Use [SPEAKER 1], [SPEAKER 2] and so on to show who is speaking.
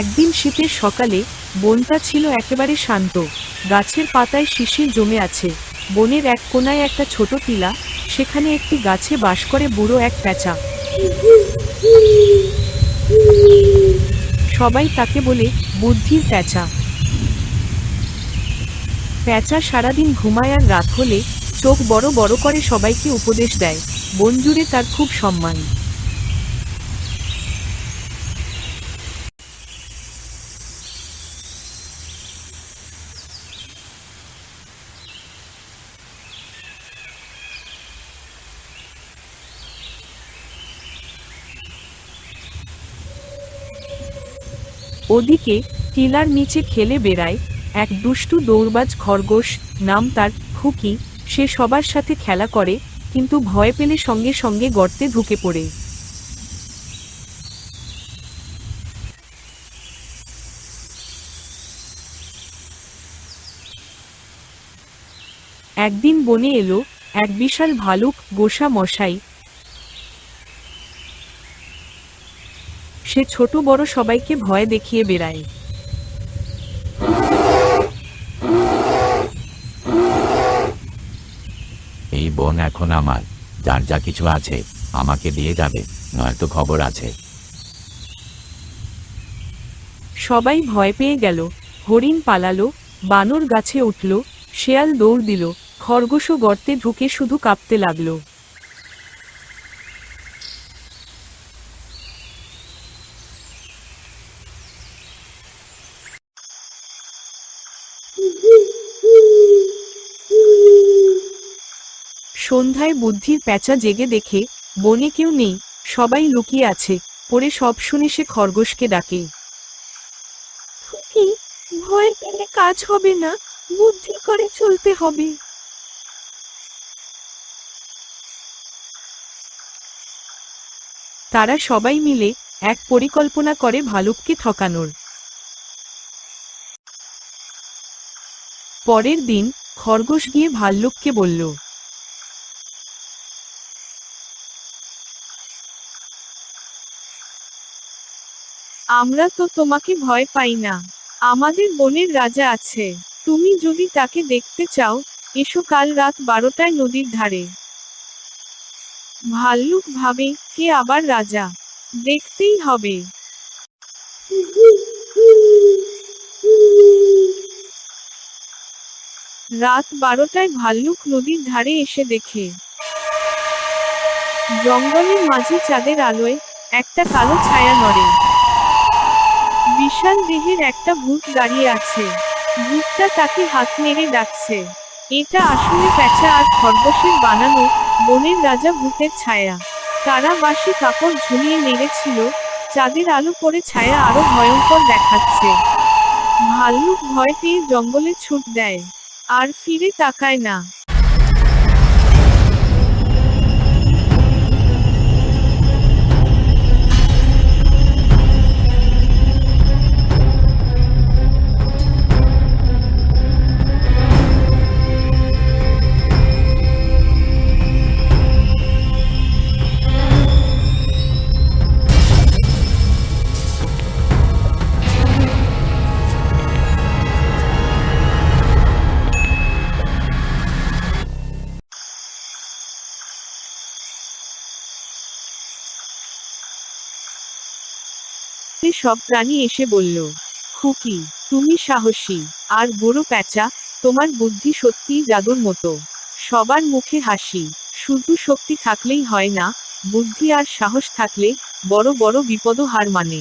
[SPEAKER 1] একদিন শীতের সকালে বনটা ছিল একেবারে শান্ত। গাছের পাতায় শিশির জমে আছে। বনের এক কোনায় একটা ছোট টিলা, সেখানে একটি গাছে বাস করে বুড়ো এক প্যাঁচা। সবাই তাকে বলে, বুদ্ধির প্যাঁচা। প্যাঁচা সারাদিন ঘুমায় আর রাত হলে চোখ বড় বড় করে সবাইকে উপদেশ দেয়। বন জুড়ে তার খুব সম্মান। ওদিকে টিলার নিচে খেলে বেড়ায় এক দুষ্টু দৌড়বাজ খরগোশ নাম তার খুকি। সে সবার সাথে খেলা করে, কিন্তু ভয় পেলে সঙ্গে সঙ্গে গর্তে ঢুকে পড়ে। একদিন বনে এলো এক বিশাল ভালুক গোসা মশাই সে ছোট বড় সবাইকে ভয় দেখিয়ে বেড়ায়।
[SPEAKER 2] এই বন এখন আমার। যার যা কিছু আছে আমাকে দিয়ে যাবে নয়তো খবর আছে।
[SPEAKER 1] সবাই ভয় পেয়ে গেল। হরিণ পালালো বানর গাছে উঠল শেয়াল দৌড় দিল খরগোশও গর্তে ঢুকে শুধু কাঁপতে লাগল। সন্ধ্যায় বুদ্ধির প্যাঁচা জেগে দেখে বনে কেউ নেই সবাই লুকিয়ে আছে পরে সব শুনে সে খরগোশকে ডাকে। ভয় পেলে কাজ হবে না বুদ্ধি করে চলতে হবে। তারা সবাই মিলে এক পরিকল্পনা করে ভালুককে ঠকানোর। পরের দিন খরগোশ গিয়ে ভাল্লুককে বলল আমরা তো তোমাকে ভয় পাই না। আমাদের বনের রাজা আছে। তুমি যদি তাকে দেখতে চাও, এসো কাল রাত বারোটায় নদীর ধারে। ভাল্লুক ভাবে, কে আবার রাজা? দেখতেই হবে। রাত বারোটায় ভাল্লুক নদীর ধারে এসে দেখে। জঙ্গলের মাঝে চাঁদের আলোয় একটা কালো ছায়া নড়ে। বিশাল দেহের একটা ভূত দাঁড়িয়ে আছে। ভূতটা তাকে হাত মেরে ডাকছে। এটা আসলে প্যাঁচা আর খরগোশের বানানো বনের রাজা ভূতের ছায়া। তারা বাসি কাপড় ঝুলিয়ে নেড়েছিল চাঁদের আলো পরে ছায়া আরও ভয়ঙ্কর দেখাচ্ছে। ভাল্লুক ভয় পেয়ে জঙ্গলে ছুট দেয়, আর ফিরে তাকায় না। সব প্রাণী এসে বলল, খুকি, তুমি সাহসী, আর বুড়ো প্যাঁচা, তোমার বুদ্ধি সত্যিই জাদুর মতো। সবার মুখে হাসি, শুধু শক্তি থাকলেই হয় না, বুদ্ধি আর সাহস থাকলে বড় বড় বিপদও হার মানে।